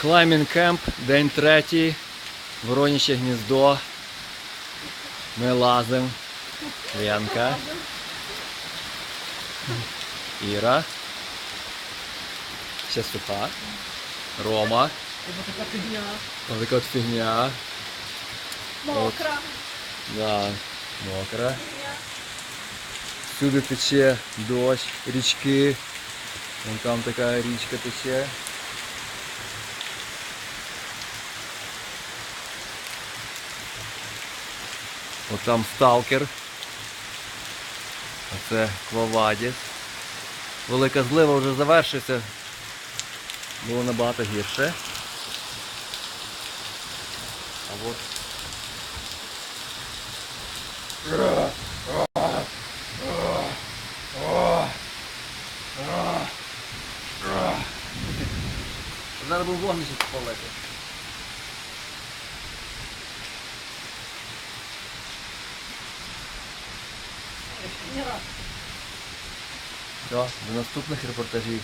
Клаймінг кемп, день третій, Вороняче гніздо. Ми лазимо. Ленка. Іра. Ще суха. Рома. Ось така фігня. Мокра. Да, мокро. Всюди тече дощ, річки. Вон там така річка тече. От там сталкер. Оце Квавадіс. Велика злива вже завершиться. Було набагато гірше. А от Зараз був вогнище спалити. Все, до наступних репортажів.